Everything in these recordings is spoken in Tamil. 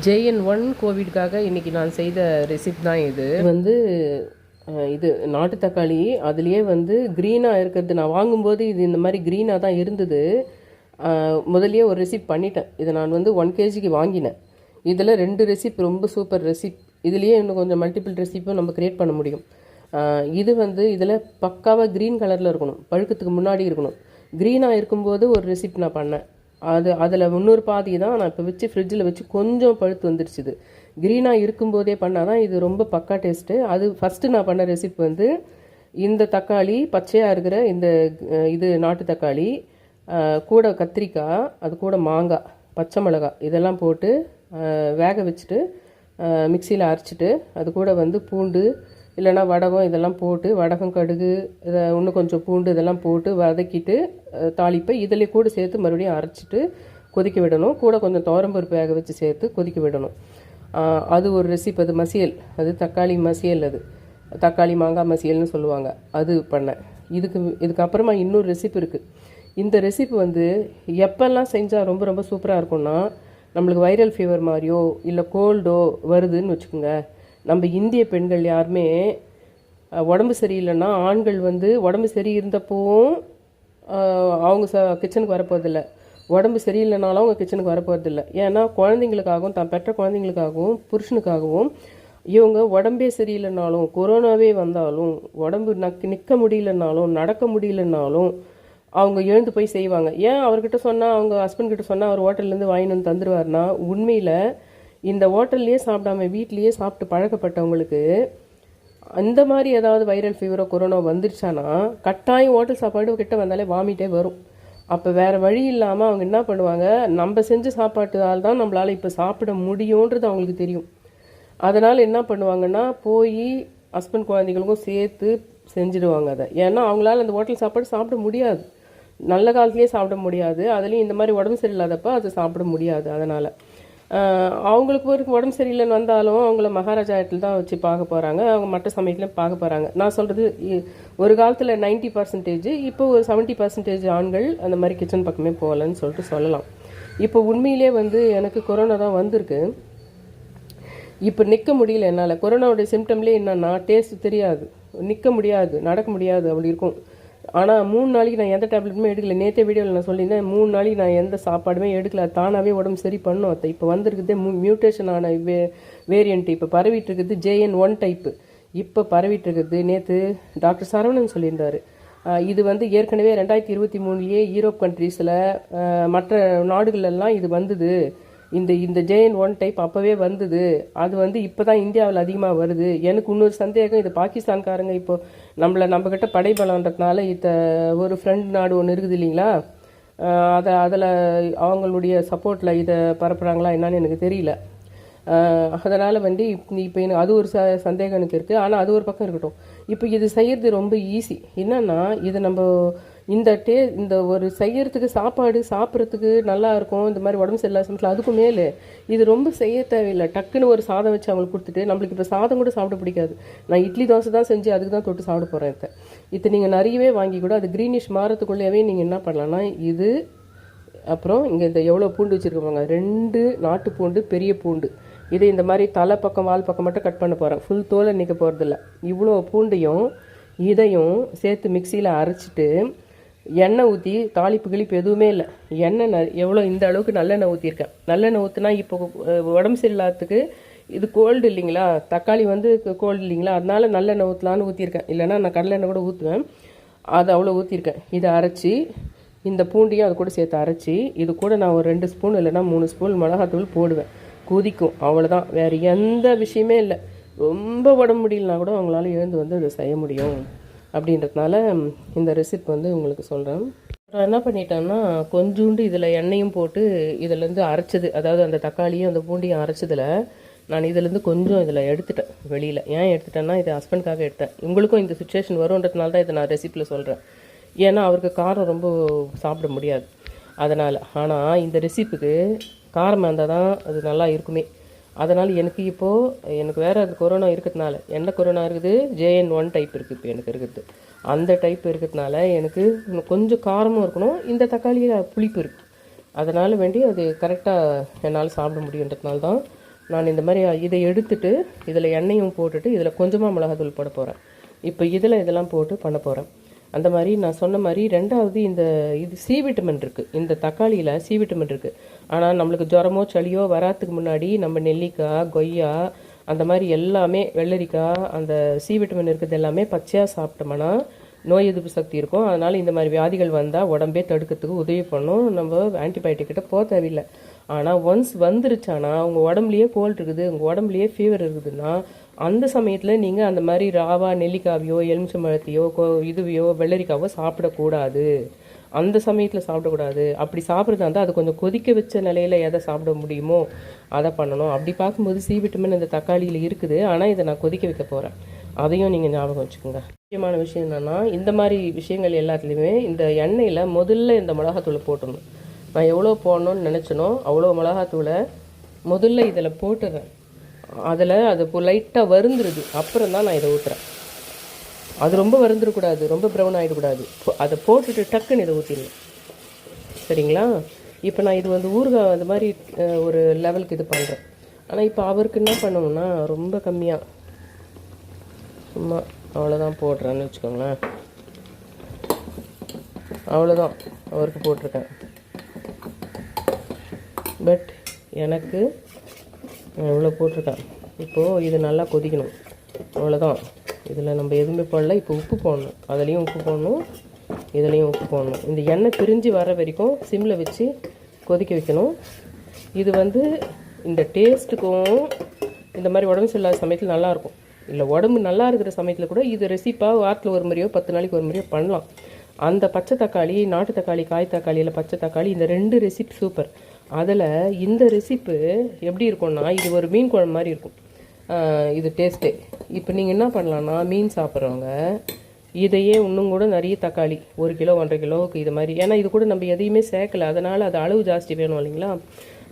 ஜேஎன் ஒன் கோவிட்காக இன்னைக்கு நான் செய்த ரெசிப் தான் இது. வந்து இது நாட்டு தக்காளி. அதுலேயே வந்து க்ரீனாக இருக்கிறது. நான் வாங்கும்போது இது இந்த மாதிரி க்ரீனாக தான் இருந்தது. முதல்லையே ஒரு ரெசிப் பண்ணிட்டேன். இதை நான் வந்து ஒன் கேஜிக்கு வாங்கினேன். இதில் ரெண்டு ரெசிப் ரொம்ப சூப்பர் ரெசிப் இதுலேயே இன்னும் கொஞ்சம் மல்டிபிள் ரெசிப்பும் நம்ம க்ரியேட் பண்ண முடியும். இது வந்து இதில் பக்காவாக க்ரீன் கலரில் இருக்கணும். பழுக்கத்துக்கு முன்னாடி இருக்கணும். க்ரீனாக இருக்கும்போது ஒரு ரெசிப் நான் பண்ணேன். அது அதில் இன்னொரு பாதி தான் நான் இப்போ வச்சு ஃப்ரிட்ஜில் வச்சு கொஞ்சம் பழுத்து வந்துருச்சு இது க்ரீனாக இருக்கும்போதே பண்ணால் தான் இது ரொம்ப பக்கா டேஸ்ட்டு அது ஃபஸ்ட்டு நான் பண்ண ரெசிபி வந்து இந்த தக்காளி பச்சையாக இருக்கிற இந்த இது நாட்டு தக்காளி கூட கத்திரிக்காய் அது கூட மாங்காய் பச்சை மிளகாய் இதெல்லாம் போட்டு வேக வச்சுட்டு மிக்சியில் அரைச்சிட்டு அது கூட வந்து பூண்டு இல்லைன்னா வடகம் இதெல்லாம் போட்டு வடகம் கடுகு இதை இன்னும் கொஞ்சம் பூண்டு இதெல்லாம் போட்டு வதக்கிட்டு தாளிப்பை இதிலே கூட சேர்த்து மறுபடியும் அரைச்சிட்டு கொதிக்க விடணும். கூட கொஞ்சம் துவரம்பருப்பு வேக வச்சு சேர்த்து கொதிக்க விடணும். அது ஒரு ரெசிபி அது மசியல். அது தக்காளி மசியல் அது. தக்காளி மாங்காய் மசியல்னு சொல்லுவாங்க. அது பண்ணேன் இதுக்கு இதுக்கப்புறமா இன்னொரு ரெசிபி இருக்குது இந்த ரெசிபி வந்து எப்பெல்லாம் செஞ்சால் ரொம்ப ரொம்ப சூப்பராக இருக்கும்னா நம்மளுக்கு வைரல் ஃபீவர் மாதிரியோ இல்லை கோல்டோ வருதுன்னு வச்சுக்கோங்க. நம்ம இந்திய பெண்கள் யாருமே உடம்பு சரியில்லைன்னா ஆண்கள் வந்து உடம்பு சரி இருந்தப்போவும் அவங்க ச கிச்சனுக்கு வரப்போகிறதில்ல உடம்பு சரியில்லைனாலும் அவங்க கிச்சனுக்கு வரப்போகிறதில்ல ஏன்னா குழந்தைங்களுக்காகவும் தான் பெற்ற குழந்தைங்களுக்காகவும் புருஷனுக்காகவும் இவங்க உடம்பே சரியில்லைனாலும் கொரோனாவே வந்தாலும் உடம்பு நக் நிற்க முடியலனாலும் நடக்க முடியலனாலும் அவங்க எழுந்து போய் செய்வாங்க. ஏன் அவர்கிட்ட சொன்னால் அவங்க ஹஸ்பண்ட் கிட்ட சொன்னால் அவர் ஹோட்டல்லேருந்து வாங்கிட்டு வந்து தந்துடுவார்னா உண்மையில் இந்த ஹோட்டல்லையே சாப்பிடாம வீட்லேயே சாப்பிட்டு பழக்கப்பட்டவங்களுக்கு அந்த மாதிரி ஏதாவது வைரல் ஃபீவரோ கொரோனா வந்துருச்சானா கட்டாயம் ஹோட்டல் சாப்பாடு கிட்ட வந்தாலே வாமிட்டே வரும். அப்போ வேறு வழி இல்லாமல் அவங்க என்ன பண்ணுவாங்க நம்ம செஞ்ச சாப்பாட்டுனால தான் நம்மளால் இப்போ சாப்பிட முடியுன்றது அவங்களுக்கு தெரியும். அதனால் என்ன பண்ணுவாங்கன்னா போய் ஹஸ்பண்ட் குழந்தைகளுக்கும் சேர்த்து செஞ்சுடுவாங்க அதை. ஏன்னா அவங்களால அந்த ஹோட்டல் சாப்பாடு சாப்பிட முடியாது. நல்ல காலத்துலேயே சாப்பிட முடியாது. அதுலேயும் இந்த மாதிரி உடம்பு சரியில்லாதப்ப அது சாப்பிட முடியாது அதனால். அவங்களுக்கு ஒரு உடம்பு சரியில்லைன்னு வந்தாலும் அவங்கள மகாராஜா இடத்துல தான் வச்சு பார்க்க போகிறாங்க அவங்க மற்ற சமயத்துலையும் பார்க்க போகிறாங்க நான் சொல்கிறது ஒரு காலத்தில் 90% பர்சன்டேஜ் இப்போ ஒரு செவன்ட்டி பர்சன்டேஜ் ஆண்கள் அந்த மாதிரி கிச்சன் பக்கமே போகலன்னு சொல்லிட்டு சொல்லலாம். இப்போ உண்மையிலே வந்து எனக்கு கொரோனா தான் வந்திருக்கு. இப்போ நிற்க முடியல என்னால். கொரோனாவுடைய சிம்டம்லேயே என்னன்னா டேஸ்ட் தெரியாது. நிற்க முடியாது நடக்க முடியாது அப்படி இருக்கும். ஆனால் மூணு நாளைக்கு நான் எந்த டேப்லெட்டுமே எடுக்கல. நேற்றே வீடியோவில் நான் சொல்லியிருந்தேன் மூணு நாளைக்கு நான் எந்த சாப்பாடுமே எடுக்கல. தானாகவே உடம்பு சரி பண்ணும் அத்தை. இப்போ வந்திருக்குது மியூட்டேஷன் ஆன வே வேரியண்ட் இப்போ பரவிட்டு இருக்குது ஜேஎன் ஒன் டைப்பு இப்போ பரவிட்டு இருக்குது நேற்று டாக்டர் சரவணன் சொல்லியிருந்தாரு. இது வந்து ஏற்கனவே ரெண்டாயிரத்தி இருபத்தி மூணுலேயே யூரோப் கண்ட்ரீஸில் மற்ற நாடுகளெல்லாம் இது வந்தது. இந்த இந்த ஜேஎன் ஒன் டைப் அப்போவே வந்தது. அது வந்து இப்போ தான் இந்தியாவில் அதிகமாக வருது. எனக்கு இன்னொரு சந்தேகம் இது பாகிஸ்தான்காரங்க இப்போ நம்மளை நம்மக்கிட்ட படைபலன்றதுனால இத்த ஒரு ஃப்ரெண்ட் நாடு ஒன்று இருக்குது இல்லைங்களா? அதை அதில் அவங்களுடைய சப்போர்ட்டில் இதை பரப்புகிறாங்களா என்னன்னு எனக்கு தெரியல. அதனால் வந்து இப்போ எனக்கு அது ஒரு ச சந்தேகம் எனக்கு இருக்குது ஆனால் அது ஒரு பக்கம் இருக்கட்டும். இப்போ இது செய்கிறது ரொம்ப ஈஸி என்னன்னா இது நம்ம இந்த டே இந்த ஒரு செய்யறதுக்கு சாப்பாடு சாப்பிட்றதுக்கு நல்லா இருக்கும் இந்த மாதிரி உடம்பு சரியில்லாத சமயத்தில் அதுக்கும் மேலே இது ரொம்ப செய்ய தேவையில்லை. டக்குன்னு ஒரு சாதம் வச்சு அவங்களுக்கு கொடுத்துட்டு நம்மளுக்கு இப்போ சாதம் கூட சாப்பிட பிடிக்காது. நான் இட்லி தோசை தான் செஞ்சு அதுக்கு தான் தொட்டு சாப்பிட போகிறேன் இதை இது நீங்கள் நிறையவே வாங்கி கூட அது க்ரீனிஷ் மாறத்துக்குள்ளேயே நீங்கள் என்ன பண்ணலாம்னா இது அப்புறம் இங்கே இந்த எவ்வளோ பூண்டு வச்சுருக்கோங்க ரெண்டு நாட்டு பூண்டு பெரிய பூண்டு. இதை இந்த மாதிரி தலை பக்கம் வால் பக்கம் மட்டும் கட் பண்ண போகிறேன் ஃபுல் தோலை நிற்க போகிறதில்ல இவ்வளோ பூண்டையும் இதையும் சேர்த்து மிக்சியில் அரைச்சிட்டு எண்ணெய் ஊற்றி தாளிப்பு கிளிப்பு எதுவுமே இல்லை. எண்ணெய் ந எவ்வளோ இந்த அளவுக்கு நல்லெண்ணெய் ஊற்றிருக்கேன் நல்லெண்ணெய் ஊற்றினா இப்போ உடம்பு சரியில்லாததுக்கு இது கோல்டு இல்லைங்களா? தக்காளி வந்து கோல்டு இல்லைங்களா? அதனால நல்லெண்ணெய் ஊற்றலான்னு ஊற்றிருக்கேன் இல்லைன்னா நான் கடலெண்ணெய் கூட ஊற்றுவேன் அது அவ்வளோ ஊற்றிருக்கேன் இதை அரைச்சி இந்த பூண்டையும் அது கூட சேர்த்து அரைச்சி இது கூட நான் ஒரு ரெண்டு ஸ்பூன் இல்லைனா மூணு ஸ்பூன் மிளகாத்தூள் போடுவேன். கொதிக்கும். அவ்வளோதான் வேறு எந்த விஷயமே இல்லை. ரொம்ப உடம்பு முடியலனா கூட அவங்களால எழுந்து வந்து அதை செய்ய முடியும். அப்படின்றதுனால இந்த ரெசிபி வந்து உங்களுக்கு சொல்கிறேன் நான் என்ன பண்ணிட்டேன்னா கொஞ்சோண்டு இதில் எண்ணெயும் போட்டு இதுலேருந்து அரைச்சது அதாவது அந்த தக்காளியும் அந்த பூண்டையும் அரைச்சதில் நான் இதுலேருந்து கொஞ்சம் இதில் எடுத்துட்டேன் வெளியில். ஏன் எடுத்துட்டேன்னா இது ஹஸ்பண்ட்காக எடுத்தேன். உங்களுக்கும் இந்த சுச்சுவேஷன் வரும்ன்றதுனால தான் இதை நான் ரெசிப்பில் சொல்கிறேன் ஏன்னா அவருக்கு காரம் ரொம்ப சாப்பிட முடியாது. அதனால். ஆனால் இந்த ரெசிப்புக்கு காரமாக இருந்தால் தான் அது நல்லா இருக்குமே. அதனால் எனக்கு இப்போது எனக்கு வேறு அது கொரோனா இருக்கிறதுனால என்ன கொரோனா இருக்குது? ஜேஎன் ஒன் டைப் இருக்குது இப்போ எனக்கு இருக்குது. அந்த டைப் இருக்கிறதுனால எனக்கு கொஞ்சம் காரமும் இருக்கணும் இந்த தக்காளியில் புளிப்பு இருக்குது அதனால் வேண்டி அது கரெக்டாக என்னால் சாப்பிட முடியுன்றதுனால தான் நான் இந்த மாதிரி இதை எடுத்துட்டு இதில் எண்ணெயும் போட்டுட்டு இதில் கொஞ்சமாக மிளகாத்தூள் போட போகிறேன் இப்போ இதில் இதெல்லாம் போட்டு பண்ண போகிறேன் அந்த மாதிரி நான் சொன்ன மாதிரி ரெண்டாவது இந்த இது சி விட்டமின் இருக்குது இந்த தக்காளியில் சி விட்டமின் இருக்குது ஆனால் நம்மளுக்கு ஜுரமோ சளியோ வராதுக்கு முன்னாடி நம்ம நெல்லிக்காய் கொய்யா அந்த மாதிரி எல்லாமே வெள்ளரிக்காய் அந்த சி விட்டமின் இருக்கிறது எல்லாமே பச்சையாக சாப்பிட்டோம்னா நோய் எதிர்ப்பு சக்தி இருக்கும். அதனால் இந்த மாதிரி வியாதிகள் வந்தால் உடம்பே தடுக்கிறதுக்கு உதவி பண்ணும். நம்ம ஆன்டிபயோட்டிக் கிட்ட போக தேவையில்லை. ஆனால் ஒன்ஸ் வந்துருச்சானா உங்கள் உடம்புலையே கோல்ட் இருக்குது உங்கள் உடம்புலையே ஃபீவர் இருக்குதுன்னா அந்த சமயத்தில் நீங்கள் அந்த மாதிரி ராவா நெல்லிக்காவையோ எலுமிச்சம்பழத்தையோ கோ இதுவையோ வெள்ளரிக்காவோ சாப்பிடக்கூடாது. அந்த சமயத்தில் சாப்பிடக்கூடாது. அப்படி சாப்பிட்றதா இருந்தால் அது கொஞ்சம் கொதிக்க வச்ச நிலையில் எதை சாப்பிட முடியுமோ அதை பண்ணணும். அப்படி பார்க்கும்போது சி விட்டமின் இந்த தக்காளியில் இருக்குது. ஆனால் இதை நான் கொதிக்க வைக்க போகிறேன் அதையும் நீங்கள் ஞாபகம் வச்சுக்கோங்க. முக்கியமான விஷயம் என்னென்னா இந்த மாதிரி விஷயங்கள் எல்லாத்துலேயுமே இந்த எண்ணெயில் முதல்ல இந்த மிளகாத்தூளை போட்டணும். நான் எவ்வளோ போடணும்னு நினச்சனோ அவ்வளோ மிளகாத்தூளை முதல்ல இதில் போட்டுறேன். அதில் அது லைட்டாக வருந்துருது. அப்புறம் தான் நான் இதை ஊற்றுறேன் அது ரொம்ப வருந்துடக்கூடாது ரொம்ப ப்ரௌன் ஆகிடக்கூடாது அதை போட்டுட்டு டக்குன்னு இதை ஊற்றிடணும் சரிங்களா? இப்போ நான் இது வந்து ஊறுகாய் அந்த மாதிரி ஒரு லெவலுக்கு இது பண்ணுறேன் ஆனால் இப்போ அவருக்கு என்ன பண்ணணும்னா ரொம்ப கம்மியாக சும்மா அவ்வளோதான் போடுறேன்னு வச்சுக்கோங்களேன். அவ்வளோதான் அவருக்கு போட்டிருக்கேன். பட் எனக்கு இவ்வளோ போட்டிருக்கேன். இப்போது இது நல்லா கொதிக்கணும். அவ்வளோதான் இதில் நம்ம எதுவுமே போடல. இப்போ உப்பு போடணும். அதுலேயும் உப்பு போடணும். இதுலேயும் உப்பு போடணும். இந்த எண்ணெய் பிரிஞ்சு வர வரைக்கும் சிம்மில் வச்சு கொதிக்க வைக்கணும். இது வந்து இந்த டேஸ்ட்டுக்கும் இந்த மாதிரி உடம்பு சரியில்லாத சமயத்தில் நல்லாயிருக்கும் இல்லை உடம்பு நல்லா இருக்கிற சமயத்தில் கூட இது ரெசிப்பாக வாரத்தில் ஒரு முறையோ பத்து நாளைக்கு ஒரு முறையோ பண்ணலாம். அந்த பச்சை தக்காளி நாட்டு தக்காளி காய் தக்காளியில் பச்சை தக்காளி இந்த ரெண்டு ரெசிபி சூப்பர் அதில் இந்த ரெசிப்பு எப்படி இருக்கும்னா இது ஒரு மீன் குழம்பு மாதிரி இருக்கும். இது டேஸ்ட்டு இப்போ நீங்கள் என்ன பண்ணலான்னா மீன் சாப்பிட்றவங்க இதையே இன்னும் கூட நிறைய தக்காளி ஒரு கிலோ ஒன்றரை கிலோவுக்கு இது மாதிரி. ஏன்னா இது கூட நம்ம எதையுமே சேர்க்கல. அதனால் அது அளவு ஜாஸ்தி வேணும் இல்லைங்களா?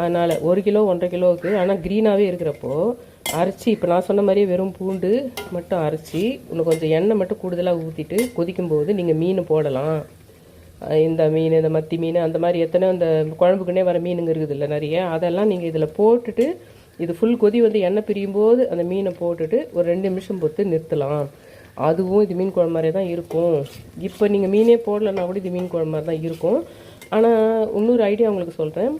அதனால் ஒரு கிலோ ஒன்றரை கிலோவுக்கு ஆனால் க்ரீனாகவே இருக்கிறப்போ அரைச்சி இப்போ நான் சொன்ன மாதிரியே வெறும் பூண்டு மட்டும் அரைச்சி இன்னும் கொஞ்சம் எண்ணெய் மட்டும் கூடுதலாக ஊற்றிட்டு கொதிக்கும்போது நீங்கள் மீன் போடலாம். இந்த மீன் இந்த மத்தி மீன் அந்த மாதிரி எத்தனை அந்த குழம்புக்குன்னே வர மீனுங்க இருக்குது இல்லை நிறைய. அதெல்லாம் நீங்கள் இதில் போட்டுட்டு இது ஃபுல் கொதி வந்து எண்ணெய் பிரியும் போது அந்த மீனை போட்டுட்டு ஒரு ரெண்டு நிமிஷம் பொறுத்து நிறுத்தலாம். அதுவும் இது மீன் குழம்பு மாதிரியே தான் இருக்கும். இப்போ நீங்கள் மீனே போடலைன்னா கூட இது மீன் குழம்பு மாதிரி தான் இருக்கும். ஆனால் இன்னொரு ஐடியா உங்களுக்கு சொல்கிறேன்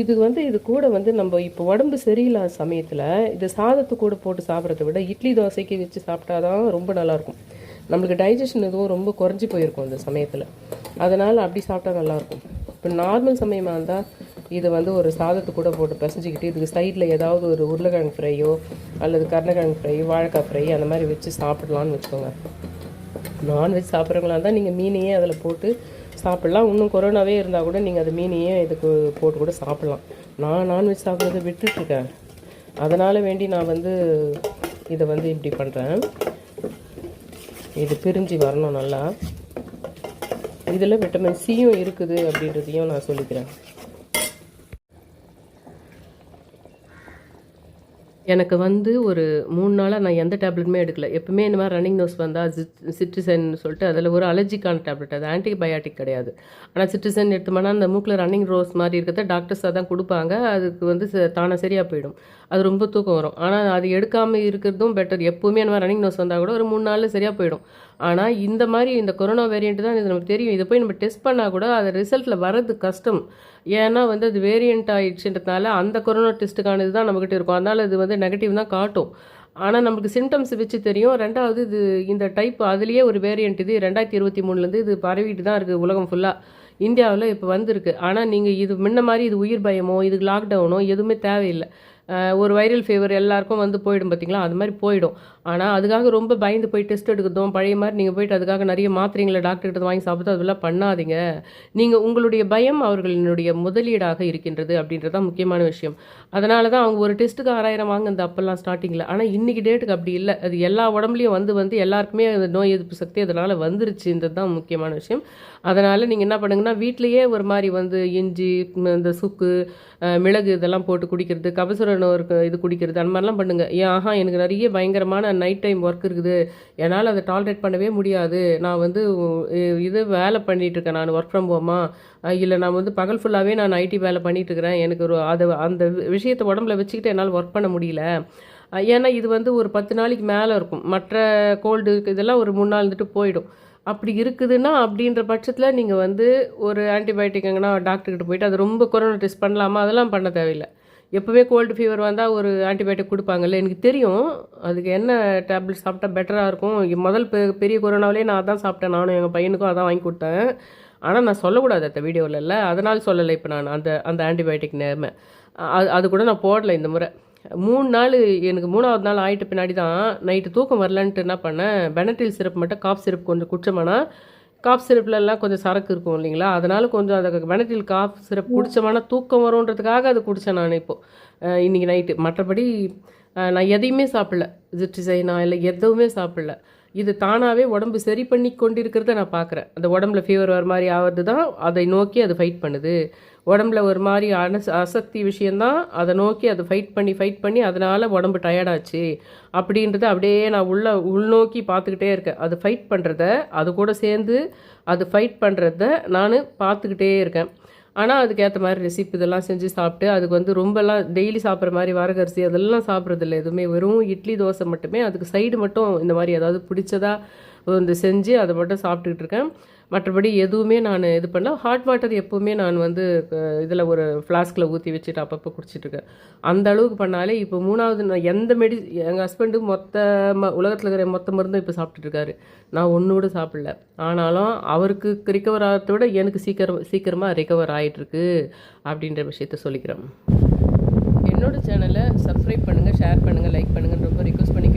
இது வந்து இது கூட வந்து நம்ம இப்போ உடம்பு சரியில்லாத சமயத்தில் இது சாதத்து கூட போட்டு சாப்பிட்றத விட இட்லி தோசைக்கு வச்சு சாப்பிட்டா தான் ரொம்ப நல்லாயிருக்கும் நம்மளுக்கு டைஜஷன் எதுவும் ரொம்ப குறைஞ்சி போயிருக்கும் அந்த சமயத்தில். அதனால் அப்படி சாப்பிட்டா நல்லாயிருக்கும் இப்போ நார்மல் சமயமாக இருந்தால் இதை வந்து ஒரு சாதத்து கூட போட்டு பிசைஞ்சிக்கிட்டு இதுக்கு சைடில் ஏதாவது ஒரு உருளைக்கிழங்கு ஃப்ரையோ அல்லது கருணக்கிழங்கு ஃப்ரை வாழைக்காய் ஃப்ரை அந்த மாதிரி வச்சு சாப்பிடலான்னு வச்சுக்கோங்க. நான்வெஜ் சாப்பிட்றவங்களா இருந்தால் நீங்கள் மீனையே அதில் போட்டு சாப்பிட்லாம். இன்னும் கொரோனாவே இருந்தால் கூட நீங்கள் அது மீனையே இதுக்கு போட்டு கூட சாப்பிட்லாம். நான் நான்வெஜ் சாப்பிட்றத விட்டுட்ருக்கேன் அதனால் வேண்டி நான் வந்து இதை வந்து இப்படி பண்ணுறேன் இது பிரிஞ்சு வரணும் நல்லா. இதில் விட்டமின் சியும் இருக்குது அப்படின்றதையும் நான் சொல்லிக்கிறேன். எனக்கு வந்து ஒரு மூணு நாளாக நான் எந்த டேப்லெட்டுமே எடுக்கல. எப்பவுமே இந்த மாதிரி ரன்னிங் நோஸ் வந்தால் சிட்ரிசன் சொல்லிட்டு அதில் ஒரு அலர்ஜிக்கான டேப்லெட். அது ஆன்டிபயாட்டிக் கிடையாது. ஆனால் சிட்ரிசன் எடுத்தோம்னா அந்த மூக்கில் ரன்னிங் ரோஸ் மாதிரி இருக்கிறத டாக்டர்ஸாக தான் கொடுப்பாங்க. அதுக்கு வந்து ச- தானாக சரியாக போயிடும். அது ரொம்ப தூக்கம் வரும். ஆனால் அது எடுக்காமல் இருக்கிறதும் பெட்டர் எப்போவுமே அந்த மாதிரி ரன்னிங் நோஸ் வந்தால் கூட ஒரு மூணு நாளில் சரியாக போயிடும். ஆனால் இந்த மாதிரி இந்த கொரோனா வேரியண்ட் தான் இது நமக்கு தெரியும். இதை போய் நம்ம டெஸ்ட் பண்ணால் கூட அது ரிசல்ட்டில் வர்றது கஷ்டம். ஏன்னா வந்து அது வேரியண்ட் ஆகிடுச்சுன்றதுனால அந்த கொரோனா டெஸ்ட்டுக்கானது தான் நம்மக்கிட்ட இருக்கும். அதனால் இது வந்து நெகட்டிவ் தான் காட்டும். ஆனால் நமக்கு சிம்டம்ஸ் வச்சு தெரியும். ரெண்டாவது இது இந்த டைப் அதுலேயே ஒரு வேரியண்ட் இது ரெண்டாயிரத்தி இருபத்தி மூணுலேருந்து இது பரவிட்டு தான் இருக்குது உலகம் ஃபுல்லாக இந்தியாவில் இப்போ வந்திருக்கு. ஆனால் நீங்கள் இது முன்ன மாதிரி இது உயிர் பயமோ இதுக்கு லாக்டவுனோ எதுவுமே தேவையில்லை. ஒரு வைரல் ஃபீவர் எல்லாருக்கும் வந்து போயிடும் பார்த்தீங்களா அது மாதிரி போயிடும். ஆனால் அதுக்காக ரொம்ப பயந்து போய் டெஸ்ட் எடுக்கிறதும் பழைய மாதிரி நீங்கள் போயிட்டு அதுக்காக நிறைய மாத்திரைங்களை டாக்டர்கிட்ட வாங்கி சாப்பிட்டு அதெல்லாம் பண்ணாதீங்க. நீங்கள் உங்களுடைய பயம் அவர்களினுடைய முதலீடாக இருக்கின்றது அப்படின்றது தான் முக்கியமான விஷயம். அதனால தான் அவங்க ஒரு டெஸ்ட்டுக்கு ஆறாயிரம் வாங்க அப்போல்லாம் ஸ்டார்டிங்கில் ஆனால் இன்றைக்கி டேட்டுக்கு அப்படி இல்லை. அது எல்லா உடம்புலையும் வந்து வந்து எல்லாருக்குமே அந்த நோய் எதிர்ப்பு சக்தி அதனால் வந்துருச்சுன்றது தான் முக்கியமான விஷயம். அதனால் நீங்கள் என்ன பண்ணுங்கன்னா வீட்டிலேயே ஒரு மாதிரி வந்து இஞ்சி இந்த சுக்கு மிளகு இதெல்லாம் போட்டு குடிக்கிறது கபசுரனோருக்கு இது குடிக்கிறது அந்த மாதிரிலாம் பண்ணுங்கள் ஏன் ஆஹா எனக்கு நிறைய பயங்கரமான நைட் டைம் ஒர்க் இருக்குது. என்னால் அதை டாலரேட் பண்ணவே முடியாது. நான் வந்து இது வேலை பண்ணிகிட்ருக்கேன் இருக்கேன் நான் ஒர்க் ஃப்ரம் ஹோமா இல்லை நான் வந்து பகல் ஃபுல்லாகவே நான் ஐடி வேலை பண்ணிகிட்ருக்கிறேன் எனக்கு ஒரு அது அந்த விஷயத்தை உடம்புல வச்சுக்கிட்டு என்னால் ஒர்க் பண்ண முடியல. ஏன்னா இது வந்து ஒரு பத்து நாளைக்கு மேலே இருக்கும். மற்ற கோல்டு இதெல்லாம் ஒரு மூணு நாள் இருந்துட்டு போயிடும். அப்படி இருக்குதுன்னா அப்படின்ற பட்சத்தில் நீங்கள் வந்து ஒரு ஆன்டிபயோட்டிக் எங்கன்னா டாக்டர்கிட்ட போயிட்டு அது ரொம்ப கொரோனா டெஸ்ட் பண்ணலாமா? அதெல்லாம் பண்ண தேவையில்லை. எப்போவே கோல்டு ஃபீவர் வந்தால் ஒரு ஆன்டிபயோட்டிக் கொடுப்பாங்கல்ல எனக்கு தெரியும். அதுக்கு என்ன டேப்லெட் சாப்பிட்டா பெட்டராக இருக்கும். முதல் பெ பெரிய கொரோனாவிலே நான் அதான் சாப்பிட்டேன். நானும் எங்கள் பையனுக்கும் அதான் வாங்கி கொடுத்தேன். ஆனால் நான் சொல்லக்கூடாது அந்த வீடியோவில் இல்லை. அதனால் சொல்லலை இப்போ நான் அந்த அந்த ஆன்டிபயோட்டிக் நேர்மை. அது அது கூட நான் போடலை இந்த முறை. மூணு நாள் எனக்கு மூணாவது நாள் ஆயிட்ட பின்னாடி தான் நைட்டு தூக்கம் வரலன்ட்டு என்ன பண்ணேன்? பெனட்டில் சிரப் மட்டும் காஃப் சிரப் கொஞ்சம் குடிச்சோம்னா காஃப் சிரப்லலாம் கொஞ்சம் சரக்கு இருக்கும் இல்லைங்களா? அதனால கொஞ்சம் அதை பெனட்டில் காஃப் சிரப் குடித்தோம்னா தூக்கம் வரும்ன்றதுக்காக அது குடித்தேன் நான் இப்போது இன்றைக்கி நைட்டு மற்றபடி நான் எதையுமே சாப்பிடல. ஜிட்ரிசைனா இல்லை எதுவுமே சாப்பிடல. இது தானாகவே உடம்பு சரி பண்ணி கொண்டிருக்கிறத நான் பார்க்குறேன். அந்த உடம்புல ஃபீவர் வர மாதிரி ஆகிறது தான் அதை நோக்கி அது ஃபைட் பண்ணுது. உடம்புல ஒரு மாதிரி அனஸ் அசக்தி விஷயந்தான் அதை நோக்கி அது ஃபைட் பண்ணி ஃபைட் பண்ணி அதனால் உடம்பு டயர்டாச்சு அப்படின்றத அப்படியே நான் உள்ள உள்நோக்கி பார்த்துக்கிட்டே இருக்கேன். அது ஃபைட் பண்ணுறத அது கூட சேர்ந்து அது ஃபைட் பண்ணுறத நான் பார்த்துக்கிட்டே இருக்கேன். ஆனால் அதுக்கேற்ற மாதிரி ரெசிபி இதெல்லாம் செஞ்சு சாப்பிட்டு அதுக்கு வந்து ரொம்பலாம் டெய்லி சாப்பிட்ற மாதிரி வரகரிசி அதெல்லாம் சாப்பிட்றதில்ல எதுவுமே. வெறும் இட்லி தோசை மட்டுமே. அதுக்கு சைடு மட்டும் இந்த மாதிரி ஏதாவது பிடிச்சதா வந்து செஞ்சு அதை மட்டும் சாப்பிட்டுக்கிட்டு இருக்கேன். மற்றபடி எதுவுமே நான் இது பண்ணல. ஹாட் வாட்டர் எப்போவுமே நான் வந்து இதில் ஒரு ஃப்ளாஸ்கில் ஊற்றி வச்சுட்டு அப்பப்போ குடிச்சிட்டு இருக்கேன். அந்த அளவுக்கு பண்ணாலே இப்போ மூணாவது நான் எந்த மெடி எங்கள் ஹஸ்பண்டு மொத்த ம உலகத்தில் இருக்கிற மொத்த மருந்தும் இப்போ சாப்பிட்டுட்டு இருக்காரு. நான் ஒன்று கூட சாப்பிடல. ஆனாலும் அவருக்கு ரிகவர் ஆகிறத விட எனக்கு சீக்கிரம் சீக்கிரமாக ரிகவர் ஆகிட்டுருக்கு அப்படின்ற விஷயத்த சொல்லிக்கிறேன். என்னோடய சேனலை சப்ஸ்கிரைப் பண்ணுங்கள் ஷேர் பண்ணுங்கள் லைக் பண்ணுங்கன்னு ரொம்ப ரிக்வஸ்ட் பண்ணி